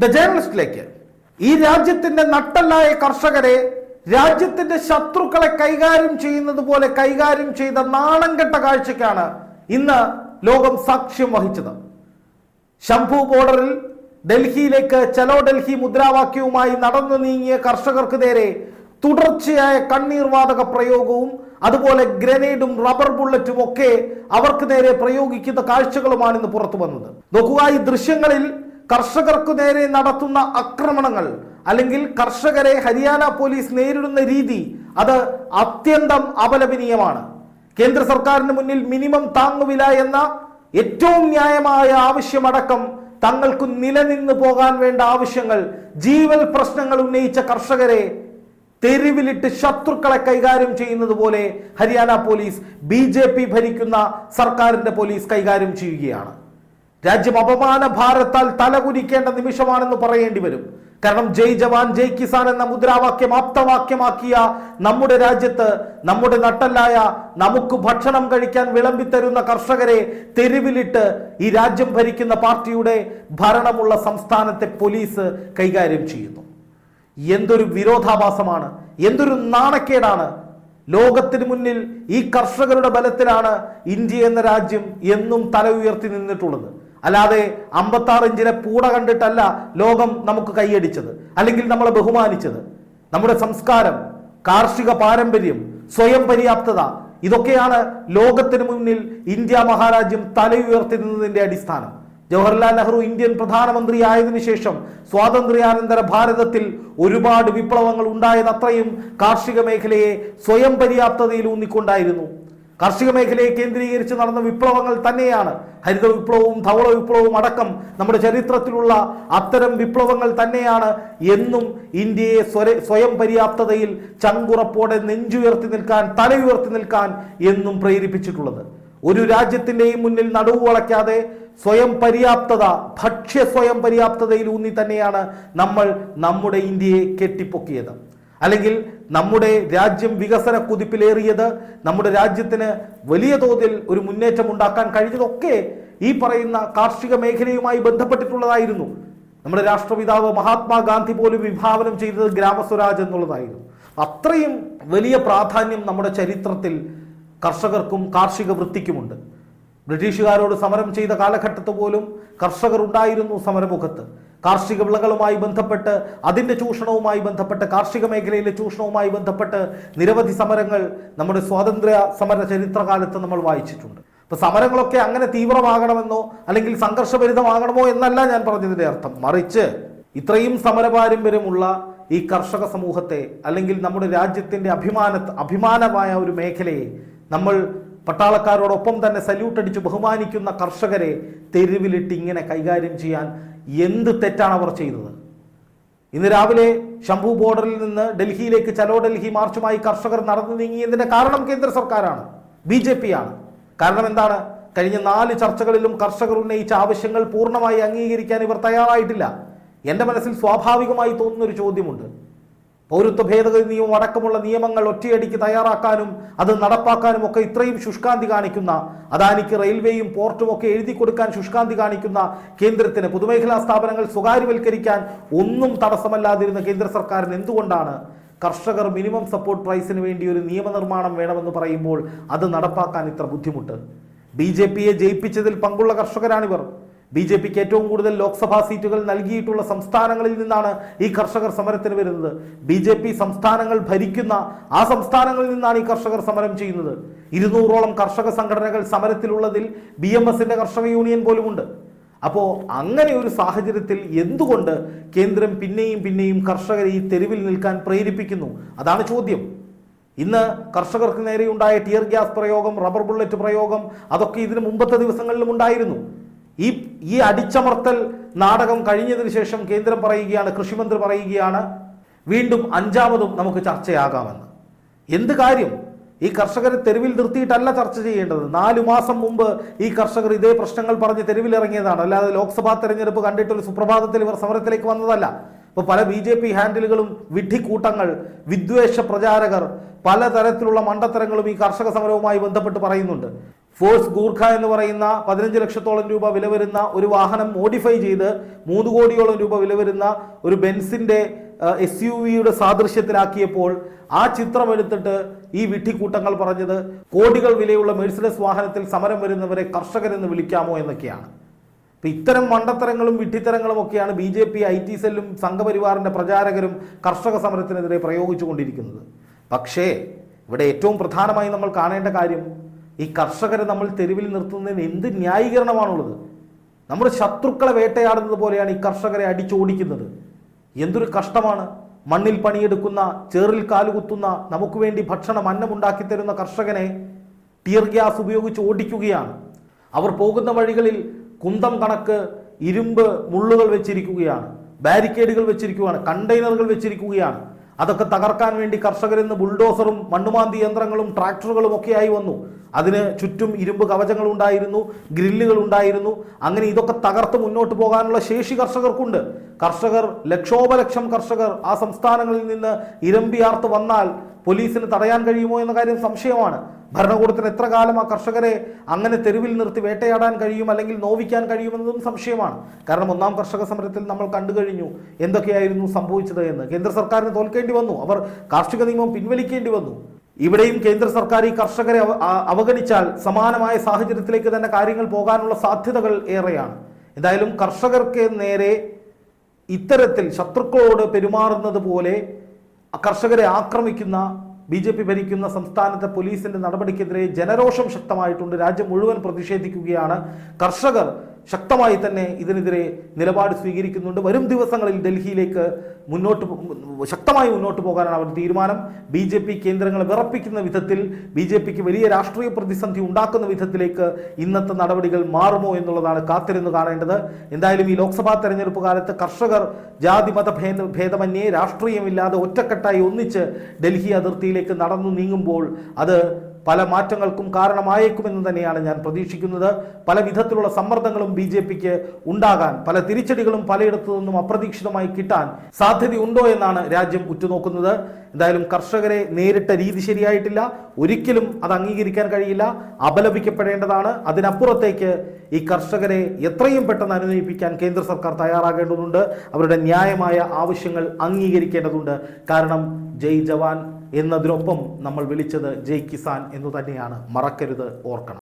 The ജേർണലിസ്റ്റിലേക്ക് ഈ രാജ്യത്തിന്റെ നട്ടല്ലായ കർഷകരെ രാജ്യത്തിന്റെ ശത്രുക്കളെ കൈകാര്യം ചെയ്യുന്നത് പോലെ കൈകാര്യം ചെയ്ത നാണം കെട്ട കാഴ്ചയ്ക്കാണ് ഇന്ന് ലോകം സാക്ഷ്യം വഹിച്ചത്. ശംഭു ബോർഡറിൽ ഡൽഹിയിലേക്ക് ചലോ ഡൽഹി മുദ്രാവാക്യവുമായി നടന്നു നീങ്ങിയ കർഷകർക്ക് നേരെ തുടർച്ചയായ കണ്ണീർവാതക പ്രയോഗവും അതുപോലെ ഗ്രനേഡും റബ്ബർ ബുള്ളറ്റും ഒക്കെ അവർക്ക് നേരെ പ്രയോഗിക്കുന്ന കാഴ്ചകളുമാണ് ഇന്ന് പുറത്തു വന്നത്. നോക്കുക ഈ ദൃശ്യങ്ങളിൽ കർഷകർക്കു നേരെ നടത്തുന്ന ആക്രമണങ്ങൾ അല്ലെങ്കിൽ കർഷകരെ ഹരിയാന പോലീസ് നേരിടുന്ന രീതി അത് അത്യന്തം അപലപനീയമാണ്. കേന്ദ്ര സർക്കാരിന് മുന്നിൽ മിനിമം താങ്ങുവില എന്ന ഏറ്റവും ന്യായമായ ആവശ്യമടക്കം തങ്ങൾക്ക് നിലനിന്ന് പോകാൻ വേണ്ട ആവശ്യങ്ങൾ ജീവൽ പ്രശ്നങ്ങൾ ഉന്നയിച്ച കർഷകരെ തെരുവിലിട്ട് ശത്രുക്കളെ കൈകാര്യം ചെയ്യുന്നത് പോലെ ഹരിയാന പോലീസ് ബി ഭരിക്കുന്ന സർക്കാരിന്റെ പോലീസ് കൈകാര്യം ചെയ്യുകയാണ്. രാജ്യം അപമാന ഭാരത്താൽ തലകുനിക്കേണ്ട നിമിഷമാണെന്ന് പറയേണ്ടി വരും. കാരണം ജയ് ജവാൻ ജയ് കിസാൻ എന്ന മുദ്രാവാക്യം ആപ്തവാക്യമാക്കിയ നമ്മുടെ രാജ്യത്ത് നമ്മുടെ നട്ടല്ലായ നമുക്ക് ഭക്ഷണം കഴിക്കാൻ വിളമ്പിത്തരുന്ന കർഷകരെ തെരുവിലിട്ട് ഈ രാജ്യം ഭരിക്കുന്ന പാർട്ടിയുടെ ഭരണമുള്ള സംസ്ഥാനത്തെ പോലീസ് കൈകാര്യം ചെയ്യുന്നു. എന്തൊരു വിരോധാഭാസമാണ് എന്തൊരു നാണക്കേടാണ്. ലോകത്തിന് മുന്നിൽ ഈ കർഷകരുടെ ബലത്തിലാണ് ഇന്ത്യ എന്ന രാജ്യം എന്നും തല ഉയർത്തി നിന്നിട്ടുള്ളത്. അല്ലാതെ അമ്പത്താറ് ഇഞ്ചിലെ പൂട കണ്ടിട്ടല്ല ലോകം നമുക്ക് കൈയടിച്ചത് അല്ലെങ്കിൽ നമ്മളെ ബഹുമാനിച്ചത്. നമ്മുടെ സംസ്കാരം കാർഷിക പാരമ്പര്യം സ്വയം പര്യാപ്തത ഇതൊക്കെയാണ് ലോകത്തിന് മുന്നിൽ ഇന്ത്യ മഹാരാജ്യം തലയുയർത്തി നിന്നതിന്റെ അടിസ്ഥാനം. ജവഹർലാൽ നെഹ്റു ഇന്ത്യൻ പ്രധാനമന്ത്രി ആയതിനു ശേഷം സ്വാതന്ത്ര്യാനന്തര ഭാരതത്തിൽ ഒരുപാട് വിപ്ലവങ്ങൾ ഉണ്ടായത് അത്രയും കാർഷിക മേഖലയെ സ്വയം പര്യാപ്തതയിൽ ഊന്നിക്കൊണ്ടായിരുന്നു. കാർഷിക മേഖലയെ കേന്ദ്രീകരിച്ച് നടന്ന വിപ്ലവങ്ങൾ തന്നെയാണ് ഹരിത വിപ്ലവവും ധവള വിപ്ലവവും അടക്കം നമ്മുടെ ചരിത്രത്തിലുള്ള അത്തരം വിപ്ലവങ്ങൾ തന്നെയാണ് എന്നും ഇന്ത്യയെ സ്വയം പര്യാപ്തതയിൽ ചങ്കുറപ്പോടെ നെഞ്ചുയർത്തി നിൽക്കാൻ തലയുയർത്തി നിൽക്കാൻ എന്നും പ്രേരിപ്പിച്ചിട്ടുള്ളത്. ഒരു രാജ്യത്തിന്റെയും മുന്നിൽ നടുവ് വളയ്ക്കാതെ സ്വയം പര്യാപ്തത ഭക്ഷ്യ സ്വയം പര്യാപ്തതയിൽ ഊന്നി തന്നെയാണ് നമ്മൾ നമ്മുടെ ഇന്ത്യയെ കെട്ടിപ്പൊക്കിയത്. അല്ലെങ്കിൽ നമ്മുടെ രാജ്യം വികസന കുതിപ്പിലേറിയത് നമ്മുടെ രാജ്യത്തിന് വലിയ തോതിൽ ഒരു മുന്നേറ്റം ഉണ്ടാക്കാൻ കഴിഞ്ഞതൊക്കെ ഈ പറയുന്ന കാർഷിക മേഖലയുമായി ബന്ധപ്പെട്ടിട്ടുള്ളതായിരുന്നു. നമ്മുടെ രാഷ്ട്രപിതാവ് മഹാത്മാഗാന്ധി പോലും വിഭാവനം ചെയ്തത് ഗ്രാമസ്വരാജ് എന്നുള്ളതായിരുന്നു. അത്രയും വലിയ പ്രാധാന്യം നമ്മുടെ ചരിത്രത്തിൽ കർഷകർക്കും കാർഷിക വൃത്തിക്കുമുണ്ട്. ബ്രിട്ടീഷുകാരോട് സമരം ചെയ്ത കാലഘട്ടത്ത് പോലും കർഷകർ ഉണ്ടായിരുന്നു സമരമുഖത്ത്. കാർഷിക വിളകളുമായി ബന്ധപ്പെട്ട് അതിന്റെ ചൂഷണവുമായി ബന്ധപ്പെട്ട് കാർഷിക മേഖലയിലെ ചൂഷണവുമായി ബന്ധപ്പെട്ട് നിരവധി സമരങ്ങൾ നമ്മുടെ സ്വാതന്ത്ര്യ സമര ചരിത്രകാലത്ത് നമ്മൾ വായിച്ചിട്ടുണ്ട്. ഇപ്പോൾ സമരങ്ങളൊക്കെ അങ്ങനെ തീവ്രമാകണമെന്നോ അല്ലെങ്കിൽ സംഘർഷഭരിതമാകണമോ എന്നല്ല ഞാൻ പറഞ്ഞതിന്റെ അർത്ഥം. മറിച്ച് ഇത്രയും സമരപാരമ്പര്യമുള്ള ഈ കർഷക സമൂഹത്തെ അല്ലെങ്കിൽ നമ്മുടെ രാജ്യത്തിന്റെ അഭിമാന അഭിമാനമായ ഒരു മേഖലയെ നമ്മൾ പട്ടാളക്കാരോടൊപ്പം തന്നെ സല്യൂട്ട് അടിച്ച് ബഹുമാനിക്കുന്ന കർഷകരെ തെരുവിലിട്ട് ഇങ്ങനെ കൈകാര്യം ചെയ്യാൻ എന്ത് തെറ്റാണ് അവർ ചെയ്തത്? ഇന്ന് രാവിലെ ശംഭു ബോർഡറിൽ നിന്ന് ഡൽഹിയിലേക്ക് ചലോ ഡൽഹി മാർച്ചുമായി കർഷകർ നടന്നു നീങ്ങിയതിന്റെ കാരണം കേന്ദ്ര സർക്കാരാണ് ബി ജെ പി ആണ് കാരണം എന്താണ്? കഴിഞ്ഞ നാല് ചർച്ചകളിലും കർഷകർ ഉന്നയിച്ച ആവശ്യങ്ങൾ പൂർണമായി അംഗീകരിക്കാൻ ഇവർ തയ്യാറായിട്ടില്ല. എന്റെ മനസ്സിൽ സ്വാഭാവികമായി തോന്നുന്ന ഒരു ചോദ്യമുണ്ട്. പൗരത്വ ഭേദഗതി നിയമം അടക്കമുള്ള നിയമങ്ങൾ ഒറ്റയടിക്ക് തയ്യാറാക്കാനും അത് നടപ്പാക്കാനും ഒക്കെ ഇത്രയും ശുഷ്കാന്തി കാണിക്കുന്ന അദാനിക്ക് റെയിൽവേയും പോർട്ടും ഒക്കെ എഴുതി കൊടുക്കാൻ ശുഷ്കാന്തി കാണിക്കുന്ന കേന്ദ്രത്തിന് പൊതുമേഖലാ സ്ഥാപനങ്ങൾ സ്വകാര്യവൽക്കരിക്കാൻ ഒന്നും തടസ്സമല്ലാതിരുന്ന കേന്ദ്ര സർക്കാരിന് എന്തുകൊണ്ടാണ് കർഷകർ മിനിമം സപ്പോർട്ട് പ്രൈസിന് വേണ്ടി ഒരു നിയമനിർമ്മാണം വേണമെന്ന് പറയുമ്പോൾ അത് നടപ്പാക്കാൻ ഇത്ര ബുദ്ധിമുട്ട്? ബി ജെ പിയെ ജയിപ്പിച്ചതിൽ പങ്കുള്ള കർഷകരാണിവർ. ബി ജെ പിക്ക് ഏറ്റവും കൂടുതൽ ലോക്സഭാ സീറ്റുകൾ നൽകിയിട്ടുള്ള സംസ്ഥാനങ്ങളിൽ നിന്നാണ് ഈ കർഷകർ സമരത്തിന് വരുന്നത്. ബി ജെ പി സംസ്ഥാനങ്ങൾ ഭരിക്കുന്ന ആ സംസ്ഥാനങ്ങളിൽ നിന്നാണ് ഈ കർഷകർ സമരം ചെയ്യുന്നത്. ഇരുന്നൂറോളം കർഷക സംഘടനകൾ സമരത്തിലുള്ളതിൽ ബി എം എസിന്റെ കർഷക യൂണിയൻ പോലുമുണ്ട്. അപ്പോൾ അങ്ങനെ ഒരു സാഹചര്യത്തിൽ എന്തുകൊണ്ട് കേന്ദ്രം പിന്നെയും പിന്നെയും കർഷകരെ ഈ തെരുവിൽ നിൽക്കാൻ പ്രേരിപ്പിക്കുന്നു? അതാണ് ചോദ്യം. ഇന്ന് കർഷകർക്ക് നേരെയുണ്ടായ ടിയർ ഗ്യാസ് പ്രയോഗം റബ്ബർ ബുള്ളറ്റ് പ്രയോഗം അതൊക്കെ ഇതിന് മുമ്പത്തെ ദിവസങ്ങളിലും ഉണ്ടായിരുന്നു. ഈ ഈ അടിച്ചമർത്തൽ നാടകം കഴിഞ്ഞതിന് ശേഷം കേന്ദ്രം പറയുകയാണ് കൃഷിമന്ത്രി പറയുകയാണ്. വീണ്ടും അഞ്ചാമതും നമുക്ക് ചർച്ചയാകാമെന്ന്. എന്ത് കാര്യം? ഈ കർഷകരെ തെരുവിൽ നിർത്തിയിട്ടല്ല ചർച്ച ചെയ്യേണ്ടത്. നാലു മാസം മുമ്പ് ഈ കർഷകർ ഇതേ പ്രശ്നങ്ങൾ പറഞ്ഞ് തെരുവിലിറങ്ങിയതാണ്. അല്ലാതെ ലോക്സഭാ തെരഞ്ഞെടുപ്പ് കണ്ടിട്ടൊരു സുപ്രഭാതത്തിൽ ഇവർ സമരത്തിലേക്ക് വന്നതല്ല. ഇപ്പൊ പല ബി ജെ പി ഹാൻഡിലുകളും വിഡ്ഢിക്കൂട്ടങ്ങൾ വിദ്വേഷ പ്രചാരകർ പലതരത്തിലുള്ള മണ്ടത്തരങ്ങളും ഈ കർഷക സമരവുമായി ബന്ധപ്പെട്ട് പറയുന്നുണ്ട്. ഫോഴ്സ് ഗൂർഖ എന്ന് പറയുന്ന പതിനഞ്ച് ലക്ഷത്തോളം രൂപ വില വരുന്ന ഒരു വാഹനം മോഡിഫൈ ചെയ്ത് മൂന്ന് കോടിയോളം രൂപ വില വരുന്ന ഒരു ബെൻസിന്റെ എസ് യു വിയുടെ സാദൃശ്യത്തിലാക്കിയപ്പോൾ ആ ചിത്രം എടുത്തിട്ട് ഈ വിട്ടിക്കൂട്ടങ്ങൾ പറഞ്ഞത് കോടികൾ വിലയുള്ള മെഴ്സിഡസ് വാഹനത്തിൽ സമരം വരുന്നവരെ കർഷകരെന്ന് വിളിക്കാമോ എന്നൊക്കെയാണ്. അപ്പൊ ഇത്തരം മണ്ടത്തരങ്ങളും വിഡ്ഢിത്തരങ്ങളും ഒക്കെയാണ് B J P I T സെല്ലും സംഘപരിവാറിന്റെ പ്രചാരകരും കർഷക സമരത്തിനെതിരെ പ്രയോഗിച്ചുകൊണ്ടിരിക്കുന്നത്. പക്ഷേ ഇവിടെ ഏറ്റവും പ്രധാനമായി നമ്മൾ കാണേണ്ട കാര്യം ഈ കർഷകരെ നമ്മൾ തെരുവിൽ നിർത്തുന്നതിന് എന്ത് ന്യായീകരണമാണുള്ളത്? നമ്മുടെ ശത്രുക്കളെ വേട്ടയാടുന്നത് പോലെയാണ് ഈ കർഷകരെ അടിച്ചോടിക്കുന്നത്. എന്തൊരു കഷ്ടമാണ്. മണ്ണിൽ പണിയെടുക്കുന്ന ചേറിൽ കാലുകുത്തുന്ന നമുക്ക് വേണ്ടി ഭക്ഷണം അന്നമുണ്ടാക്കി തരുന്ന കർഷകനെ ടിയർ ഗ്യാസ് ഉപയോഗിച്ച് ഓടിക്കുകയാണ്. അവർ പോകുന്ന വഴികളിൽ കുന്തം കണക്ക് ഇരുമ്പ് മുള്ളുകൾ വെച്ചിരിക്കുകയാണ്. ബാരിക്കേഡുകൾ വെച്ചിരിക്കുകയാണ്. കണ്ടെയ്നറുകൾ വെച്ചിരിക്കുകയാണ്. അതൊക്കെ തകർക്കാൻ വേണ്ടി കർഷകർ ഇന്ന് ബുൾഡോസറും മണ്ണുമാന്തി യന്ത്രങ്ങളും ട്രാക്ടറുകളും ഒക്കെയായി വന്നു. അതിന് ചുറ്റും ഇരുമ്പ് കവചങ്ങൾ ഉണ്ടായിരുന്നു ഗ്രില്ലുകൾ ഉണ്ടായിരുന്നു. അങ്ങനെ ഇതൊക്കെ തകർത്ത് മുന്നോട്ട് പോകാനുള്ള ശേഷി കർഷകർക്കുണ്ട്. കർഷകർ ലക്ഷോപലക്ഷം കർഷകർ ആ സംസ്ഥാനങ്ങളിൽ നിന്ന് ഇരമ്പിയാർത്ത് വന്നാൽ പോലീസിന് തടയാൻ കഴിയുമോ എന്ന കാര്യം സംശയമാണ്. ഭരണകൂടത്തിന് എത്ര കാലം ആ കർഷകരെ അങ്ങനെ തെരുവിൽ നിർത്തി വേട്ടയാടാൻ കഴിയും അല്ലെങ്കിൽ നോവിക്കാൻ കഴിയുമെന്നതും സംശയമാണ്. കാരണം ഒന്നാം കർഷക സമരത്തിൽ നമ്മൾ കണ്ടു കഴിഞ്ഞു എന്തൊക്കെയായിരുന്നു സംഭവിച്ചത് എന്ന്. കേന്ദ്ര സർക്കാരിന് തോൽക്കേണ്ടി വന്നു. അവർ കാർഷിക നിയമം പിൻവലിക്കേണ്ടി വന്നു. ഇവിടെയും കേന്ദ്ര സർക്കാർ ഈ കർഷകരെ അവഗണിച്ചാൽ സമാനമായ സാഹചര്യത്തിലേക്ക് തന്നെ കാര്യങ്ങൾ പോകാനുള്ള സാധ്യതകൾ ഏറെയാണ്. എന്തായാലും കർഷകർക്ക് നേരെ ഇത്തരത്തിൽ ശത്രുക്കളോട് പെരുമാറുന്നത് പോലെ കർഷകരെ ആക്രമിക്കുന്ന ബി ജെ പി ഭരിക്കുന്ന സംസ്ഥാനത്തെ പോലീസിന്റെ നടപടിക്കെതിരെ ജനരോഷം ശക്തമായിട്ടുണ്ട്. രാജ്യം മുഴുവൻ പ്രതിഷേധിക്കുകയാണ്. കർഷകർ ശക്തമായി തന്നെ ഇതിനെതിരെ നിലപാട് സ്വീകരിക്കുന്നുണ്ട്. വരും ദിവസങ്ങളിൽ ഡൽഹിയിലേക്ക് മുന്നോട്ട് ശക്തമായി മുന്നോട്ട് പോകാനാണ് അവർ തീരുമാനം. ബി ജെ പി കേന്ദ്രങ്ങളെ വിറപ്പിക്കുന്ന വിധത്തിൽ ബി ജെ പിക്ക് വലിയ രാഷ്ട്രീയ പ്രതിസന്ധി ഉണ്ടാക്കുന്ന വിധത്തിലേക്ക് ഇന്നത്തെ നടപടികൾ മാറുമോ എന്നുള്ളതാണ് കാത്തിരുന്ന് കാണേണ്ടത്. എന്തായാലും ഈ ലോക്സഭാ തെരഞ്ഞെടുപ്പ് കാലത്ത് കർഷകർ ജാതി മത ഭേദ ഭേദമന്യേ രാഷ്ട്രീയമില്ലാതെ ഒറ്റക്കെട്ടായി ഒന്നിച്ച് ഡൽഹി അതിർത്തിയിലേക്ക് നടന്നു നീങ്ങുമ്പോൾ അത് പല മാറ്റങ്ങൾക്കും കാരണമായേക്കുമെന്ന് തന്നെയാണ് ഞാൻ പ്രതീക്ഷിക്കുന്നത്. പല വിധത്തിലുള്ള സമ്മർദ്ദങ്ങളും ബി ജെ പിക്ക് ഉണ്ടാകാൻ പല തിരിച്ചടികളും പലയിടത്തു നിന്നും അപ്രതീക്ഷിതമായി കിട്ടാൻ സാധ്യതയുണ്ടോ എന്നാണ് രാജ്യം ഉറ്റുനോക്കുന്നത്. എന്തായാലും കർഷകരെ നേരിട്ട രീതി ശരിയായിട്ടില്ല. ഒരിക്കലും അത് അംഗീകരിക്കാൻ കഴിയില്ല. അപലപിക്കപ്പെടേണ്ടതാണ്. അതിനപ്പുറത്തേക്ക് ഈ കർഷകരെ എത്രയും പെട്ടെന്ന് അനുനയിപ്പിക്കാൻ കേന്ദ്ര സർക്കാർ തയ്യാറാകേണ്ടതുണ്ട്. അവരുടെ ന്യായമായ ആവശ്യങ്ങൾ അംഗീകരിക്കേണ്ടതുണ്ട്. കാരണം ജയ് ജവാൻ എന്നതിനൊപ്പം നമ്മൾ വിളിച്ചത് ജയ് കിസാൻ എന്നു തന്നെയാണ്. മറക്കരുത് ഓർക്കണം.